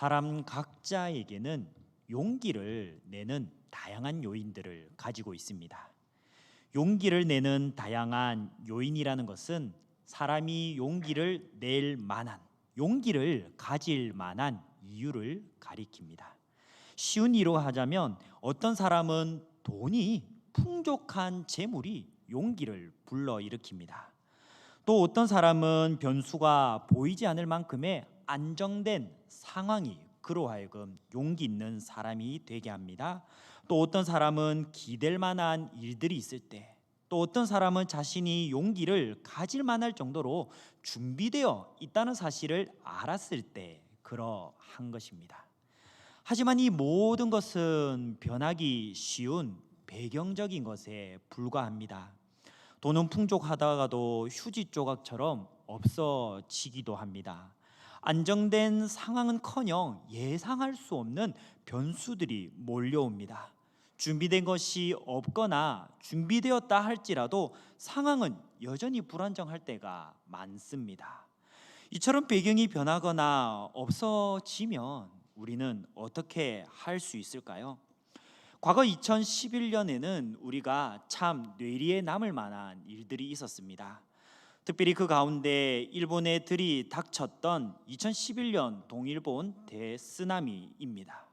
사람 각자에게는 용기를 내는 다양한 요인들을 가지고 있습니다. 용기를 내는 다양한 요인이라는 것은 사람이 용기를 낼 만한 용기를 가질 만한 이유를 가리킵니다. 쉬운 이로 하자면 어떤 사람은 돈이 풍족한 재물이 용기를 불러일으킵니다. 또 어떤 사람은 변수가 보이지 않을 만큼의 안정된 상황이 그로 하여금 용기 있는 사람이 되게 합니다. 또 어떤 사람은 기댈 만한 일들이 있을 때, 또 어떤 사람은 자신이 용기를 가질 만할 정도로 준비되어 있다는 사실을 알았을 때 그러한 것입니다. 하지만 이 모든 것은 변하기 쉬운 배경적인 것에 불과합니다. 돈은 풍족하다가도 휴지 조각처럼 없어지기도 합니다. 안정된 상황은커녕 예상할 수 없는 변수들이 몰려옵니다. 준비된 것이 없거나 준비되었다 할지라도 상황은 여전히 불안정할 때가 많습니다. 이처럼 배경이 변하거나 없어지면 우리는 어떻게 할 수 있을까요? 과거 2011년에는 우리가 참 뇌리에 남을 만한 일들이 있었습니다. 특별히 그 가운데 일본에 들이 닥쳤던 2011년 동일본 대쓰나미입니다.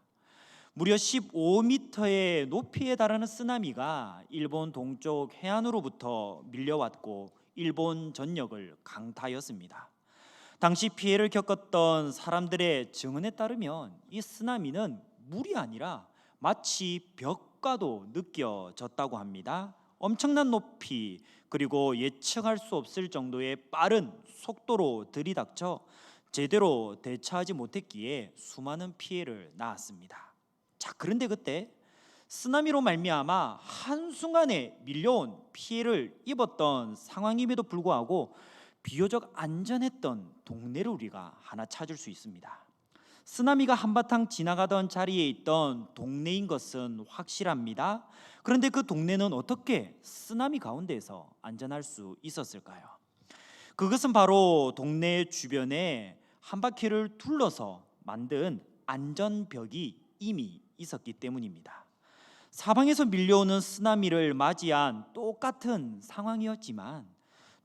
무려 15m의 높이에 달하는 쓰나미가 일본 동쪽 해안으로부터 밀려왔고 일본 전역을 강타했습니다. 당시 피해를 겪었던 사람들의 증언에 따르면 이 쓰나미는 물이 아니라 마치 벽과도 느껴졌다고 합니다. 엄청난 높이 그리고 예측할 수 없을 정도의 빠른 속도로 들이닥쳐 제대로 대처하지 못했기에 수많은 피해를 낳았습니다. 자, 그런데 그때 쓰나미로 말미암아 한순간에 밀려온 피해를 입었던 상황임에도 불구하고 비교적 안전했던 동네를 우리가 하나 찾을 수 있습니다. 쓰나미가 한바탕 지나가던 자리에 있던 동네인 것은 확실합니다. 그런데 그 동네는 어떻게 쓰나미 가운데서 안전할 수 있었을까요? 그것은 바로 동네 주변에 한 바퀴를 둘러서 만든 안전벽이 이미 있었기 때문입니다. 사방에서 밀려오는 쓰나미를 맞이한 똑같은 상황이었지만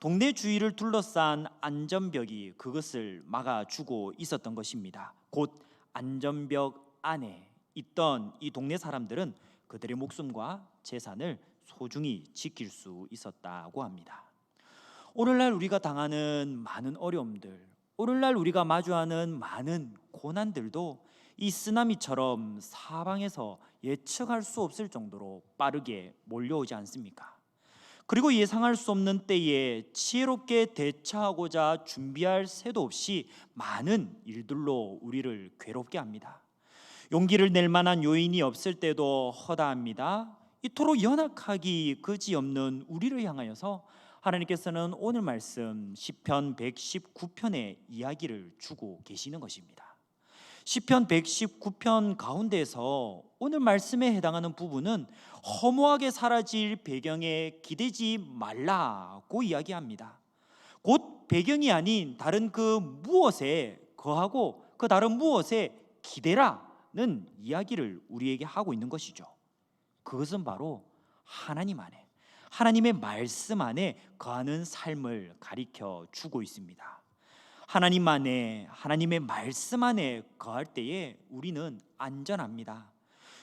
동네 주위를 둘러싼 안전벽이 그것을 막아주고 있었던 것입니다. 곧 안전벽 안에 있던 이 동네 사람들은 그들의 목숨과 재산을 소중히 지킬 수 있었다고 합니다. 오늘날 우리가 당하는 많은 어려움들, 오늘날 우리가 마주하는 많은 고난들도 이 쓰나미처럼 사방에서 예측할 수 없을 정도로 빠르게 몰려오지 않습니까? 그리고 예상할 수 없는 때에 지혜롭게 대처하고자 준비할 새도 없이 많은 일들로 우리를 괴롭게 합니다. 용기를 낼 만한 요인이 없을 때도 허다합니다. 이토록 연약하기 그지없는 우리를 향하여서 하나님께서는 오늘 말씀 시편 119편의 이야기를 주고 계시는 것입니다. 시편 119편 가운데서 오늘 말씀에 해당하는 부분은 허무하게 사라질 배경에 기대지 말라고 이야기합니다. 곧 배경이 아닌 다른 그 무엇에 거하고 그 다른 무엇에 기대라는 이야기를 우리에게 하고 있는 것이죠. 그것은 바로 하나님 안에 하나님의 말씀 안에 거하는 삶을 가리켜 주고 있습니다. 하나님 안에 하나님의 말씀 안에 거할 때에 우리는 안전합니다.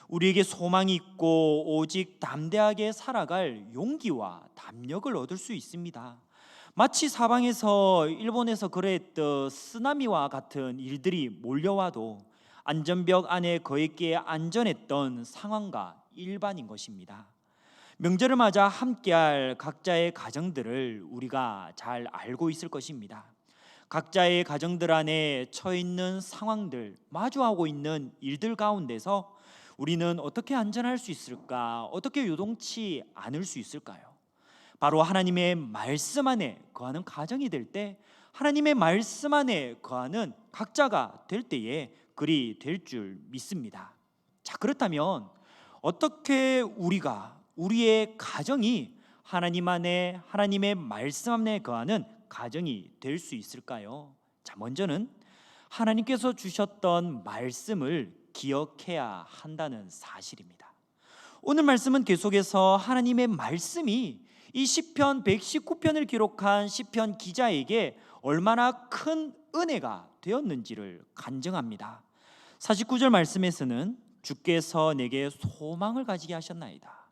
우리에게 소망이 있고 오직 담대하게 살아갈 용기와 담력을 얻을 수 있습니다. 마치 사방에서 일본에서 그랬던 쓰나미와 같은 일들이 몰려와도 안전벽 안에 거있기에 안전했던 상황과 일반인 것입니다. 명절을 맞아 함께할 각자의 가정들을 우리가 잘 알고 있을 것입니다. 각자의 가정들 안에 처해 있는 상황들, 마주하고 있는 일들 가운데서 우리는 어떻게 안전할 수 있을까? 어떻게 요동치 않을 수 있을까요? 바로 하나님의 말씀 안에 거하는 가정이 될 때, 하나님의 말씀 안에 거하는 각자가 될 때에 그리 될 줄 믿습니다. 자, 그렇다면 어떻게 우리가 우리의 가정이 하나님 안에 하나님의 말씀 안에 거하는 가정이 될 수 있을까요? 자, 먼저는 하나님께서 주셨던 말씀을 기억해야 한다는 사실입니다. 오늘 말씀은 계속해서 하나님의 말씀이 이 시편 119편을 기록한 시편 기자에게 얼마나 큰 은혜가 되었는지를 간증합니다. 49절 말씀에서는 주께서 내게 소망을 가지게 하셨나이다.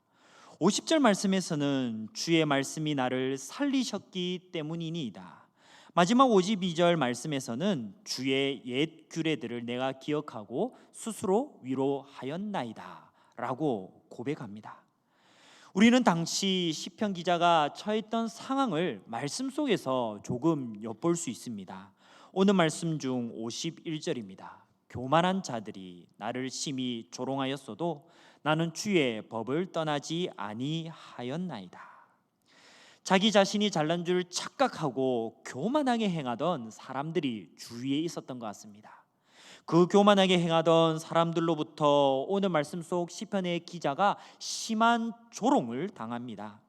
50절 말씀에서는 주의 말씀이 나를 살리셨기 때문이니이다. 마지막 52절 말씀에서는 주의 옛 규례들을 내가 기억하고 스스로 위로하였나이다. 라고 고백합니다. 우리는 당시 시편 기자가 처했던 상황을 말씀 속에서 조금 엿볼 수 있습니다. 오늘 말씀 중 51절입니다. 교만한 자들이 나를 심히 조롱하였어도 나는 주의 법을 떠나지 아니하였나이다. 자기 자신이 잘난 줄 착각하고 교만하게 행하던 사람들이 주위에 있었던 것 같습니다. 그 교만하게 행하던 사람들로부터 오늘 말씀 속 시편의 기자가 심한 조롱을 당합니다.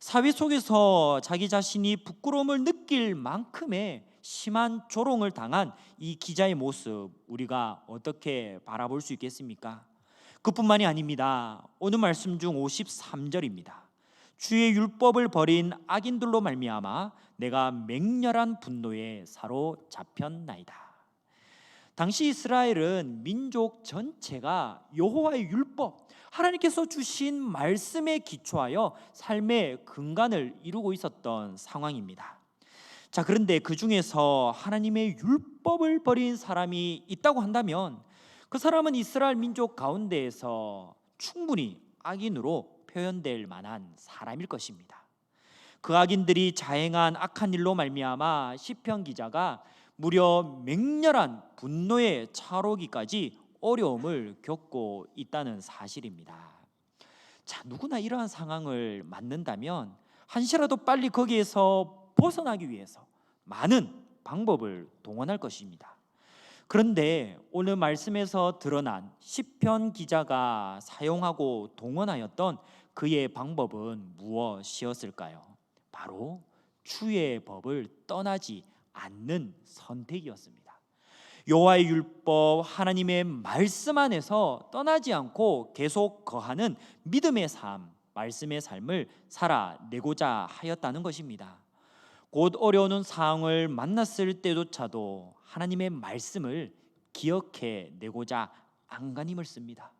사회 속에서 자기 자신이 부끄러움을 느낄 만큼의 심한 조롱을 당한 이 기자의 모습 우리가 어떻게 바라볼 수 있겠습니까? 그뿐만이 아닙니다. 오늘 말씀 중 53절입니다. 주의 율법을 버린 악인들로 말미암아 내가 맹렬한 분노에 사로잡혔나이다. 당시 이스라엘은 민족 전체가 여호와의 율법, 하나님께서 주신 말씀에 기초하여 삶의 근간을 이루고 있었던 상황입니다. 자, 그런데 그 중에서 하나님의 율법을 버린 사람이 있다고 한다면 그 사람은 이스라엘 민족 가운데에서 충분히 악인으로 표현될 만한 사람일 것입니다. 그 악인들이 자행한 악한 일로 말미암아 시편 기자가 무려 맹렬한 분노에 차오르기까지 어려움을 겪고 있다는 사실입니다. 자, 누구나 이러한 상황을 맞는다면 한시라도 빨리 거기에서 벗어나기 위해서 많은 방법을 동원할 것입니다. 그런데 오늘 말씀에서 드러난 시편 기자가 사용하고 동원하였던 그의 방법은 무엇이었을까요? 바로 주의 법을 떠나지 않는 선택이었습니다. 여호와의 율법 하나님의 말씀 안에서 떠나지 않고 계속 거하는 믿음의 삶, 말씀의 삶을 살아내고자 하였다는 것입니다. 곧 어려운 상황을 만났을 때조차도 하나님의 말씀을 기억해 내고자 안간힘을 씁니다.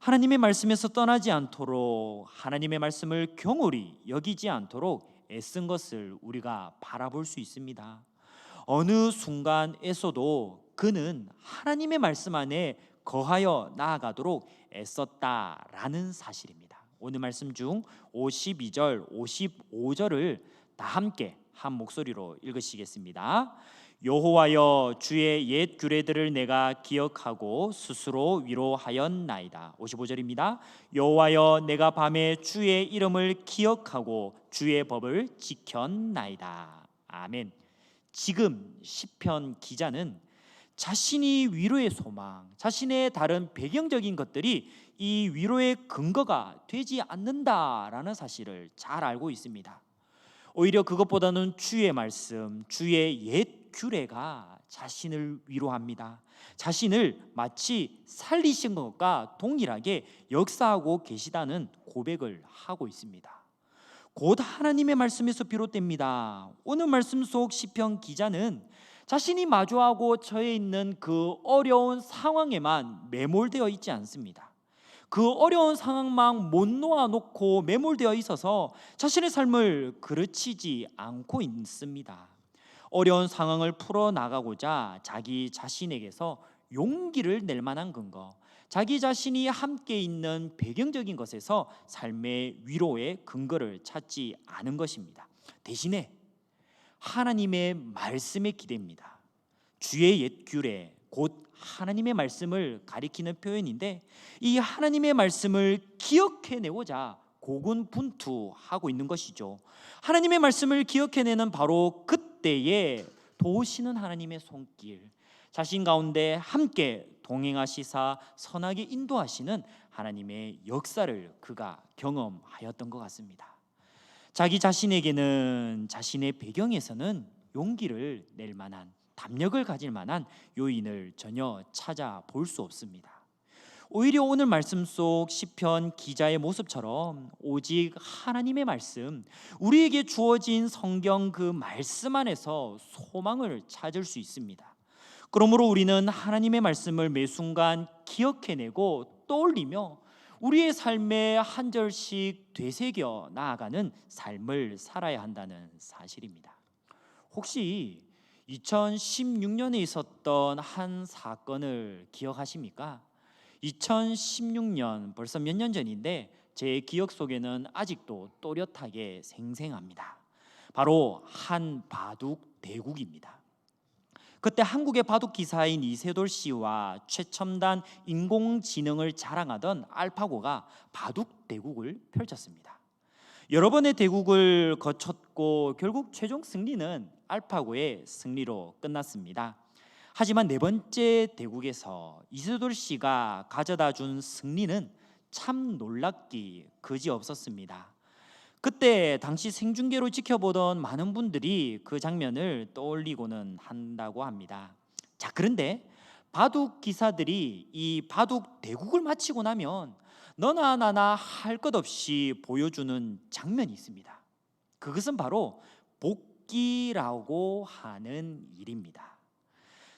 하나님의 말씀에서 떠나지 않도록 하나님의 말씀을 경홀히 여기지 않도록 애쓴 것을 우리가 바라볼 수 있습니다. 어느 순간에서도 그는 하나님의 말씀 안에 거하여 나아가도록 애썼다라는 사실입니다. 오늘 말씀 중 52절, 55절을 다 함께 한 목소리로 읽으시겠습니다. 여호와여 주의 옛 규례들을 내가 기억하고 스스로 위로하였나이다. 55절입니다. 여호와여 내가 밤에 주의 이름을 기억하고 주의 법을 지켰나이다. 아멘. 지금 시편 기자는 자신이 위로의 소망, 자신의 다른 배경적인 것들이 이 위로의 근거가 되지 않는다라는 사실을 잘 알고 있습니다. 오히려 그것보다는 주의 말씀, 주의 옛 규례가 자신을 위로합니다. 자신을 마치 살리신 것과 동일하게 역사하고 계시다는 고백을 하고 있습니다. 곧 하나님의 말씀에서 비롯됩니다. 오늘 말씀 속 시편 기자는 자신이 마주하고 처해 있는 그 어려운 상황에만 매몰되어 있지 않습니다. 그 어려운 상황만 못 놓아놓고 매몰되어 있어서 자신의 삶을 그르치지 않고 있습니다. 어려운 상황을 풀어 나가고자 자기 자신에게서 용기를 낼 만한 근거, 자기 자신이 함께 있는 배경적인 것에서 삶의 위로의 근거를 찾지 않은 것입니다. 대신에 하나님의 말씀에 기대입니다. 주의 옛 규례 곧 하나님의 말씀을 가리키는 표현인데 이 하나님의 말씀을 기억해내고자 고군분투하고 있는 것이죠. 하나님의 말씀을 기억해내는 바로 그때에 도우시는 하나님의 손길, 자신 가운데 함께 동행하시사 선하게 인도하시는 하나님의 역사를 그가 경험하였던 것 같습니다. 자기 자신에게는 자신의 배경에서는 용기를 낼 만한 담력을 가질 만한 요인을 전혀 찾아볼 수 없습니다. 오히려 오늘 말씀 속 시편 기자의 모습처럼 오직 하나님의 말씀, 우리에게 주어진 성경 그 말씀 안에서 소망을 찾을 수 있습니다. 그러므로 우리는 하나님의 말씀을 매 순간 기억해내고 떠올리며 우리의 삶에 한 절씩 되새겨 나아가는 삶을 살아야 한다는 사실입니다. 혹시 2016년에 있었던 한 사건을 기억하십니까? 2016년 벌써 몇 년 전인데 제 기억 속에는 아직도 또렷하게 생생합니다. 바로 한 바둑 대국입니다. 그때 한국의 바둑 기사인 이세돌 씨와 최첨단 인공지능을 자랑하던 알파고가 바둑 대국을 펼쳤습니다. 여러 번의 대국을 거쳤고 결국 최종 승리는 알파고의 승리로 끝났습니다. 하지만 네 번째 대국에서 이세돌 씨가 가져다 준 승리는 참 놀랍기 그지 없었습니다. 그때 당시 생중계로 지켜보던 많은 분들이 그 장면을 떠올리고는 한다고 합니다. 자, 그런데 바둑 기사들이 이 바둑 대국을 마치고 나면 너나 나나 할 것 없이 보여주는 장면이 있습니다. 그것은 바로 복기라고 하는 일입니다.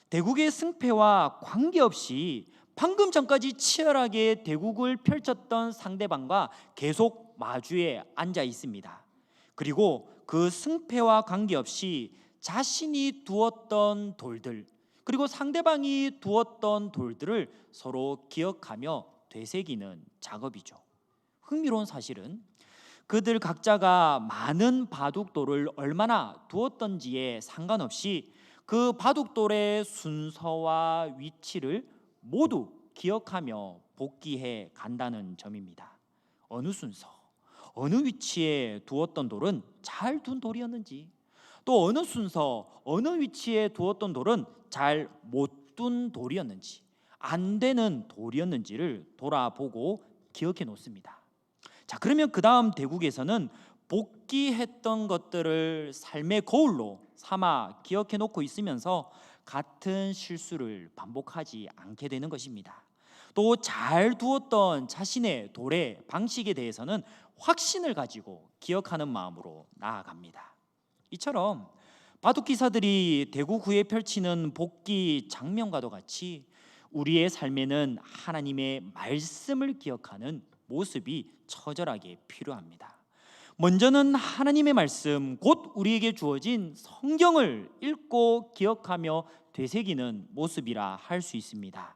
대국의 승패와 관계없이 방금 전까지 치열하게 대국을 펼쳤던 상대방과 계속 마주에 앉아 있습니다. 그리고 그 승패와 관계없이 자신이 두었던 돌들 그리고 상대방이 두었던 돌들을 서로 기억하며 되새기는 작업이죠. 흥미로운 사실은 그들 각자가 많은 바둑돌을 얼마나 두었던지에 상관없이 그 바둑돌의 순서와 위치를 모두 기억하며 복귀해 간다는 점입니다. 어느 순서, 어느 위치에 두었던 돌은 잘 둔 돌이었는지, 또 어느 순서, 어느 위치에 두었던 돌은 잘 못 둔 돌이었는지, 안 되는 돌이었는지를 돌아보고 기억해 놓습니다. 자, 그러면 그 다음 대국에서는 복귀했던 것들을 삶의 거울로 삼아 기억해 놓고 있으면서 같은 실수를 반복하지 않게 되는 것입니다. 또 잘 두었던 자신의 돌의 방식에 대해서는 확신을 가지고 기억하는 마음으로 나아갑니다. 이처럼 바둑 기사들이 대국 후에 펼치는 복귀 장면과도 같이 우리의 삶에는 하나님의 말씀을 기억하는 모습이 처절하게 필요합니다. 먼저는 하나님의 말씀, 곧 우리에게 주어진 성경을 읽고 기억하며 되새기는 모습이라 할 수 있습니다.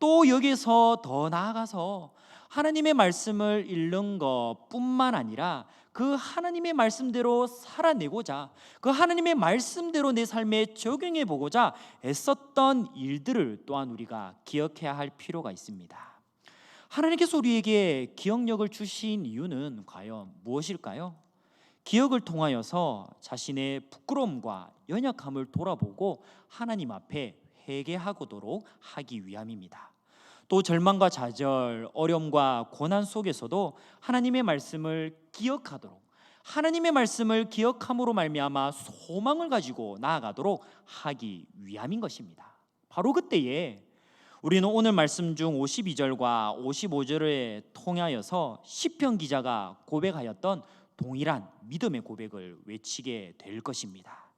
또 여기서 더 나아가서 하나님의 말씀을 읽는 것뿐만 아니라 그 하나님의 말씀대로 살아내고자 그 하나님의 말씀대로 내 삶에 적용해 보고자 애썼던 일들을 또한 우리가 기억해야 할 필요가 있습니다. 하나님께서 우리에게 기억력을 주신 이유는 과연 무엇일까요? 기억을 통하여서 자신의 부끄러움과 연약함을 돌아보고 하나님 앞에 회개하고도록 하기 위함입니다. 또 절망과 좌절, 어려움과 고난 속에서도 하나님의 말씀을 기억하도록 하나님의 말씀을 기억함으로 말미암아 소망을 가지고 나아가도록 하기 위함인 것입니다. 바로 그때에 우리는 오늘 말씀 중 52절과 55절에 통하여서 시편 기자가 고백하였던 동일한 믿음의 고백을 외치게 될 것입니다.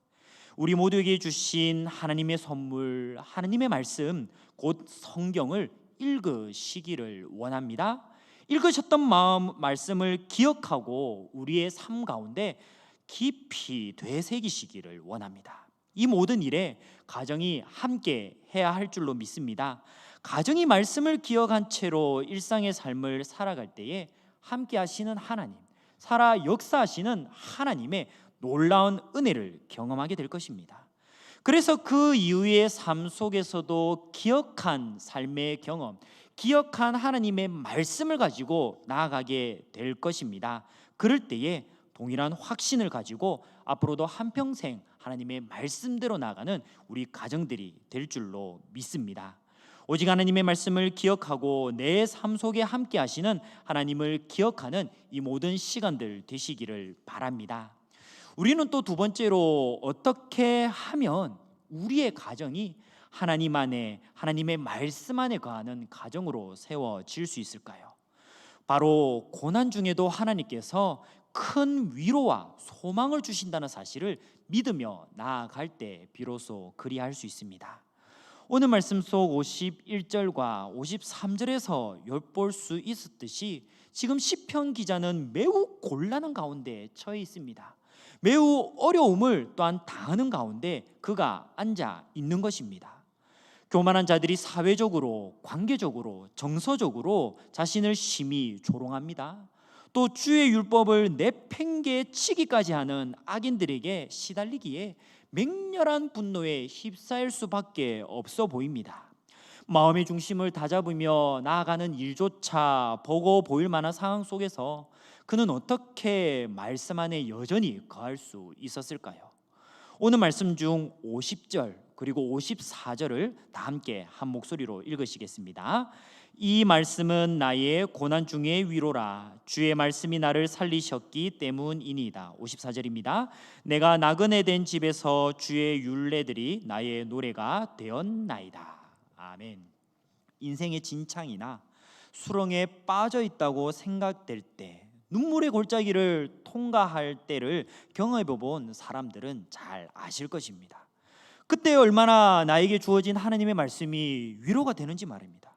우리 모두에게 주신 하나님의 선물, 하나님의 말씀, 곧 성경을 읽으시기를 원합니다. 읽으셨던 마음 말씀을 기억하고 우리의 삶 가운데 깊이 되새기시기를 원합니다. 이 모든 일에 가정이 함께 해야 할 줄로 믿습니다. 가정이 말씀을 기억한 채로 일상의 삶을 살아갈 때에 함께 하시는 하나님, 살아 역사하시는 하나님의 놀라운 은혜를 경험하게 될 것입니다. 그래서 그 이후의 삶 속에서도 기억한 삶의 경험, 기억한 하나님의 말씀을 가지고 나아가게 될 것입니다. 그럴 때에 동일한 확신을 가지고 앞으로도 한평생 하나님의 말씀대로 나가는 우리 가정들이 될 줄로 믿습니다. 오직 하나님의 말씀을 기억하고 내 삶 속에 함께 하시는 하나님을 기억하는 이 모든 시간들 되시기를 바랍니다. 우리는 또 두 번째로 어떻게 하면 우리의 가정이 하나님 안에 하나님의 말씀 안에 거하는 가정으로 세워질 수 있을까요? 바로 고난 중에도 하나님께서 큰 위로와 소망을 주신다는 사실을 믿으며 나아갈 때 비로소 그리할 수 있습니다. 오늘 말씀 속 51절과 53절에서 엿볼 수 있었듯이 지금 시편 기자는 매우 곤란한 가운데 처해 있습니다. 매우 어려움을 또한 당하는 가운데 그가 앉아 있는 것입니다. 교만한 자들이 사회적으로, 관계적으로, 정서적으로 자신을 심히 조롱합니다. 또 주의 율법을 내팽개 치기까지 하는 악인들에게 시달리기에 맹렬한 분노에 휩싸일 수밖에 없어 보입니다. 마음의 중심을 다잡으며 나아가는 일조차 보고 보일 만한 상황 속에서 그는 어떻게 말씀 안에 여전히 거할 수 있었을까요? 오늘 말씀 중 50절 그리고 54절을 다 함께 한 목소리로 읽으시겠습니다. 이 말씀은 나의 고난 중의 위로라 주의 말씀이 나를 살리셨기 때문이니이다. 54절입니다. 내가 나그네 된 집에서 주의 율례들이 나의 노래가 되었나이다. 아멘. 인생의 진창이나 수렁에 빠져 있다고 생각될 때 눈물의 골짜기를 통과할 때를 경험해 본 사람들은 잘 아실 것입니다. 그때 얼마나 나에게 주어진 하나님의 말씀이 위로가 되는지 말입니다.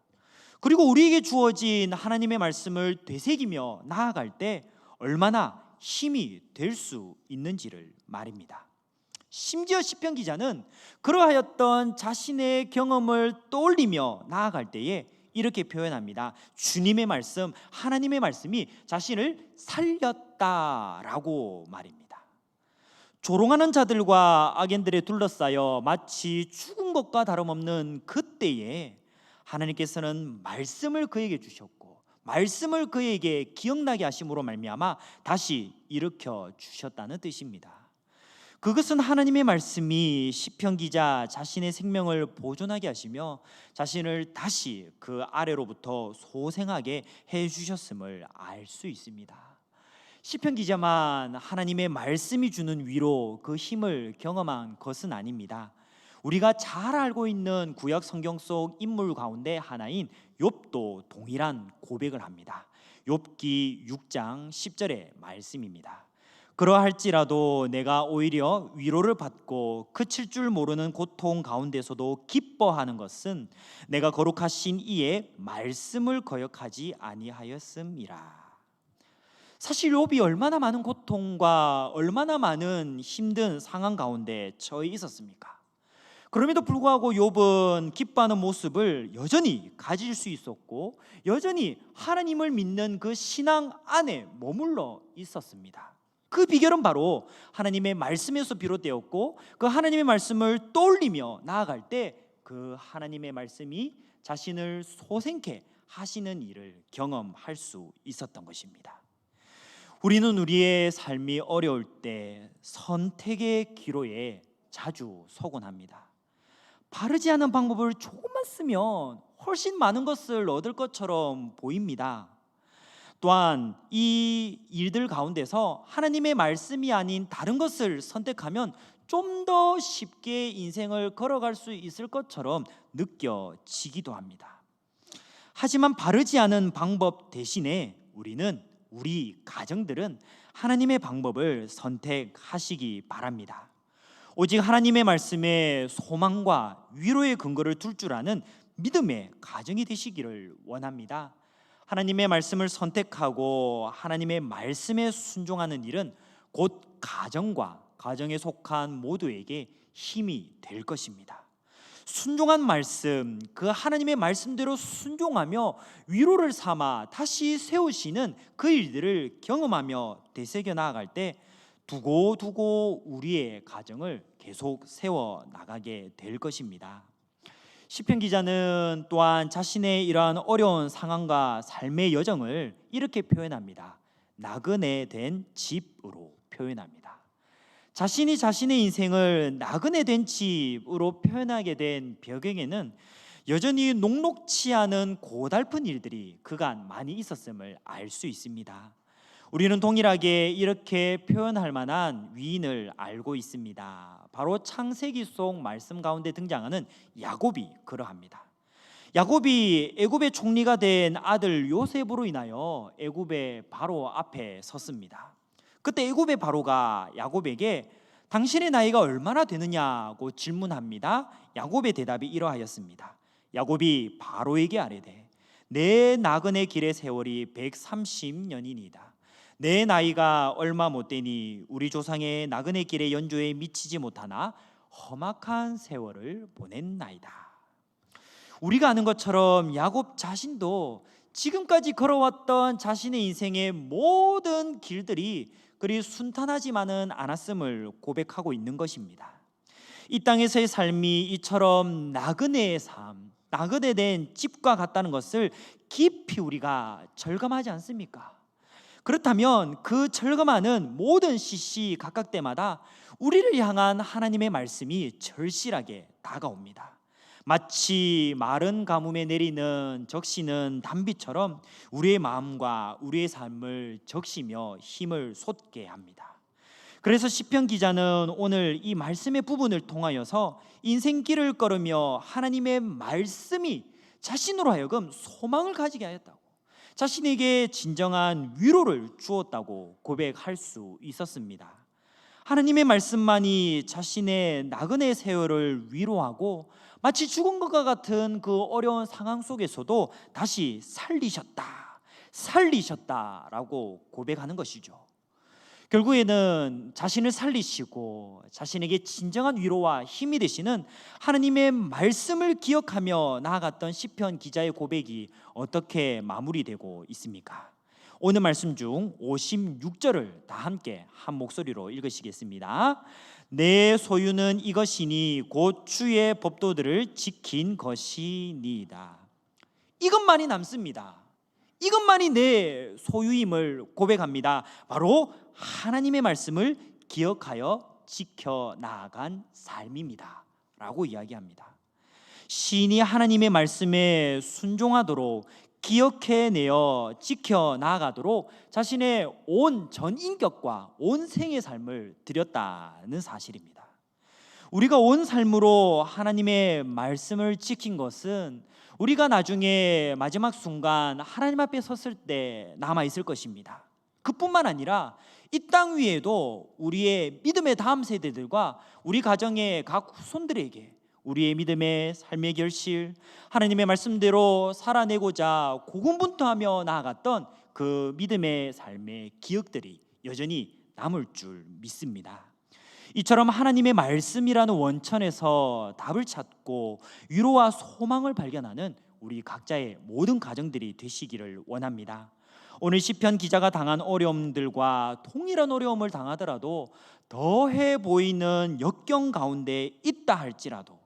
그리고 우리에게 주어진 하나님의 말씀을 되새기며 나아갈 때 얼마나 힘이 될 수 있는지를 말입니다. 심지어 시편 기자는 그러하였던 자신의 경험을 떠올리며 나아갈 때에 이렇게 표현합니다. 주님의 말씀, 하나님의 말씀이 자신을 살렸다라고 말입니다. 조롱하는 자들과 악인들에 둘러싸여 마치 죽은 것과 다름없는 그때에 하나님께서는 말씀을 그에게 주셨고 말씀을 그에게 기억나게 하심으로 말미암아 다시 일으켜 주셨다는 뜻입니다. 그것은 하나님의 말씀이 시편 기자 자신의 생명을 보존하게 하시며 자신을 다시 그 아래로부터 소생하게 해 주셨음을 알 수 있습니다. 시편 기자만 하나님의 말씀이 주는 위로 그 힘을 경험한 것은 아닙니다. 우리가 잘 알고 있는 구약 성경 속 인물 가운데 하나인 욥도 동일한 고백을 합니다. 욥기 6장 10절의 말씀입니다. 그러할지라도 내가 오히려 위로를 받고 그칠 줄 모르는 고통 가운데서도 기뻐하는 것은 내가 거룩하신 이의 말씀을 거역하지 아니하였음이라. 사실 욥이 얼마나 많은 고통과 얼마나 많은 힘든 상황 가운데 처해 있었습니까? 그럼에도 불구하고 욥은 기뻐하는 모습을 여전히 가질 수 있었고 여전히 하나님을 믿는 그 신앙 안에 머물러 있었습니다. 그 비결은 바로 하나님의 말씀에서 비롯되었고 그 하나님의 말씀을 떠올리며 나아갈 때 그 하나님의 말씀이 자신을 소생케 하시는 일을 경험할 수 있었던 것입니다. 우리는 우리의 삶이 어려울 때 선택의 기로에 자주 서곤 합니다. 바르지 않은 방법을 조금만 쓰면 훨씬 많은 것을 얻을 것처럼 보입니다. 또한 이 일들 가운데서 하나님의 말씀이 아닌 다른 것을 선택하면 좀 더 쉽게 인생을 걸어갈 수 있을 것처럼 느껴지기도 합니다. 하지만 바르지 않은 방법 대신에 우리는 우리 가정들은 하나님의 방법을 선택하시기 바랍니다. 오직 하나님의 말씀에 소망과 위로의 근거를 둘 줄 아는 믿음의 가정이 되시기를 원합니다. 하나님의 말씀을 선택하고 하나님의 말씀에 순종하는 일은 곧 가정과 가정에 속한 모두에게 힘이 될 것입니다. 순종한 말씀, 그 하나님의 말씀대로 순종하며 위로를 삼아 다시 세우시는 그 일들을 경험하며 되새겨 나아갈 때 두고 두고 우리의 가정을 계속 세워 나가게 될 것입니다. 시편 기자는 또한 자신의 이러한 어려운 상황과 삶의 여정을 이렇게 표현합니다. 나그네 된 집으로 표현합니다. 자신이 자신의 인생을 나그네 된 집으로 표현하게 된 배경에는 여전히 녹록치 않은 고달픈 일들이 그간 많이 있었음을 알 수 있습니다. 우리는 동일하게 이렇게 표현할 만한 위인을 알고 있습니다. 바로 창세기 속 말씀 가운데 등장하는 야곱이 그러합니다. 야곱이 애굽의 총리가 된 아들 요셉으로 인하여 애굽의 바로 앞에 섰습니다. 그때 애굽의 바로가 야곱에게 당신의 나이가 얼마나 되느냐고 질문합니다. 야곱의 대답이 이러하였습니다. 야곱이 바로에게 아뢰되 내 나그네 길의 세월이 130년이니이다. 내 나이가 얼마 못 되니 우리 조상의 나그네 길의 연조에 미치지 못하나 험악한 세월을 보냈나이다. 우리가 아는 것처럼 야곱 자신도 지금까지 걸어왔던 자신의 인생의 모든 길들이 그리 순탄하지만은 않았음을 고백하고 있는 것입니다. 이 땅에서의 삶이 이처럼 나그네의 삶, 나그네 된 집과 같다는 것을 깊이 우리가 절감하지 않습니까? 그렇다면 그 절감하는 모든 시시 각각 때마다 우리를 향한 하나님의 말씀이 절실하게 다가옵니다. 마치 마른 가뭄에 내리는 적시는 단비처럼 우리의 마음과 우리의 삶을 적시며 힘을 솟게 합니다. 그래서 시편 기자는 오늘 이 말씀의 부분을 통하여서 인생길을 걸으며 하나님의 말씀이 자신으로 하여금 소망을 가지게 하였다고 자신에게 진정한 위로를 주었다고 고백할 수 있었습니다. 하나님의 말씀만이 자신의 나그네 세월을 위로하고 마치 죽은 것과 같은 그 어려운 상황 속에서도 다시 살리셨다. 살리셨다라고 고백하는 것이죠. 결국에는 자신을 살리시고 자신에게 진정한 위로와 힘이 되시는 하나님의 말씀을 기억하며 나아갔던 시편 기자의 고백이 어떻게 마무리되고 있습니까? 오늘 말씀 중 56절을 다 함께 한 목소리로 읽으시겠습니다. 내 소유는 이것이니 곧 주의 법도들을 지킨 것이니이다. 이것만이 남습니다. 이것만이 내 소유임을 고백합니다. 바로 하나님의 말씀을 기억하여 지켜 나아간 삶입니다. 라고 이야기합니다. 시인이 하나님의 말씀에 순종하도록 기억해내어 지켜 나아가도록 자신의 온 전 인격과 온 생의 삶을 드렸다는 사실입니다. 우리가 온 삶으로 하나님의 말씀을 지킨 것은 우리가 나중에 마지막 순간 하나님 앞에 섰을 때 남아 있을 것입니다. 그뿐만 아니라 이 땅 위에도 우리의 믿음의 다음 세대들과 우리 가정의 각 후손들에게 우리의 믿음의 삶의 결실, 하나님의 말씀대로 살아내고자 고군분투하며 나아갔던 그 믿음의 삶의 기억들이 여전히 남을 줄 믿습니다. 이처럼 하나님의 말씀이라는 원천에서 답을 찾고 위로와 소망을 발견하는 우리 각자의 모든 가정들이 되시기를 원합니다. 오늘 시편 기자가 당한 어려움들과 동일한 어려움을 당하더라도 더해 보이는 역경 가운데 있다 할지라도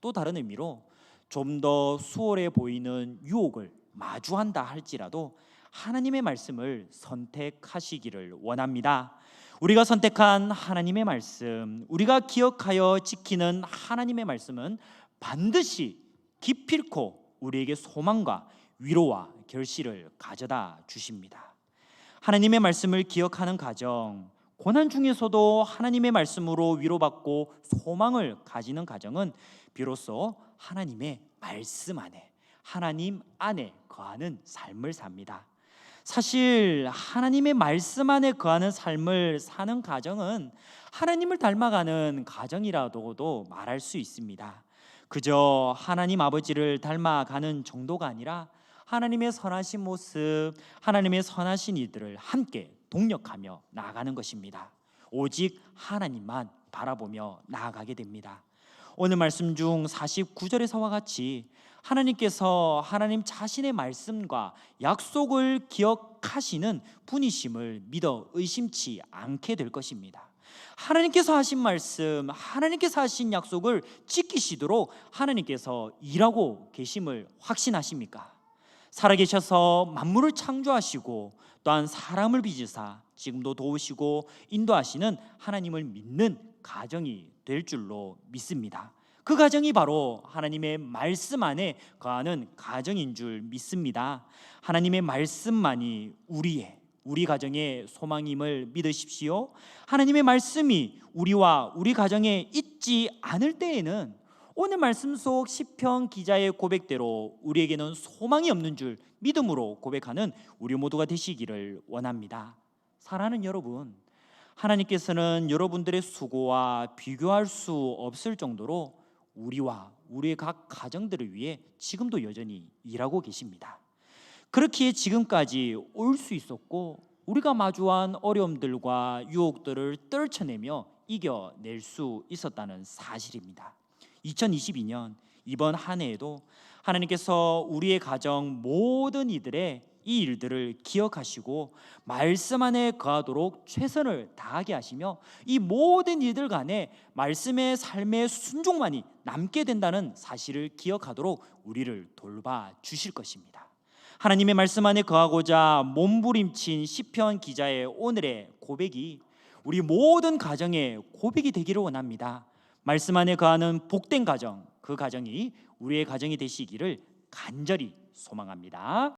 또 다른 의미로 좀 더 수월해 보이는 유혹을 마주한다 할지라도 하나님의 말씀을 선택하시기를 원합니다. 우리가 선택한 하나님의 말씀, 우리가 기억하여 지키는 하나님의 말씀은 반드시 기필코 우리에게 소망과 위로와 결실을 가져다 주십니다. 하나님의 말씀을 기억하는 가정, 고난 중에서도 하나님의 말씀으로 위로받고 소망을 가지는 가정은 비로소 하나님의 말씀 안에 하나님 안에 거하는 삶을 삽니다. 사실 하나님의 말씀 안에 거하는 삶을 사는 가정은 하나님을 닮아가는 가정이라고도 말할 수 있습니다. 그저 하나님 아버지를 닮아가는 정도가 아니라 하나님의 선하신 모습, 하나님의 선하신 이들을 함께 동력하며 나아가는 것입니다. 오직 하나님만 바라보며 나아가게 됩니다. 오늘 말씀 중 49절에서와 같이 하나님께서 하나님 자신의 말씀과 약속을 기억하시는 분이심을 믿어 의심치 않게 될 것입니다. 하나님께서 하신 말씀, 하나님께서 하신 약속을 지키시도록 하나님께서 일하고 계심을 확신하십니까? 살아계셔서 만물을 창조하시고 또한 사람을 빚으사 지금도 도우시고 인도하시는 하나님을 믿는 가정이 될 줄로 믿습니다. 그 가정이 바로 하나님의 말씀 안에 거하는 가정인 줄 믿습니다. 하나님의 말씀만이 우리의 우리 가정의 소망임을 믿으십시오. 하나님의 말씀이 우리와 우리 가정에 있지 않을 때에는 오늘 말씀 속 시편 기자의 고백대로 우리에게는 소망이 없는 줄 믿음으로 고백하는 우리 모두가 되시기를 원합니다. 사랑하는 여러분, 하나님께서는 여러분들의 수고와 비교할 수 없을 정도로 우리와 우리의 각 가정들을 위해 지금도 여전히 일하고 계십니다. 그렇기에 지금까지 올 수 있었고 우리가 마주한 어려움들과 유혹들을 떨쳐내며 이겨낼 수 있었다는 사실입니다. 2022년 이번 한 해에도 하나님께서 우리의 가정 모든 이들의 이 일들을 기억하시고 말씀 안에 거하도록 최선을 다하게 하시며 이 모든 이들 간에 말씀의 삶의 순종만이 남게 된다는 사실을 기억하도록 우리를 돌봐 주실 것입니다. 하나님의 말씀 안에 거하고자 몸부림친 시편 기자의 오늘의 고백이 우리 모든 가정의 고백이 되기를 원합니다. 말씀 안에 거하는 복된 가정, 그 가정이 우리의 가정이 되시기를 간절히 소망합니다.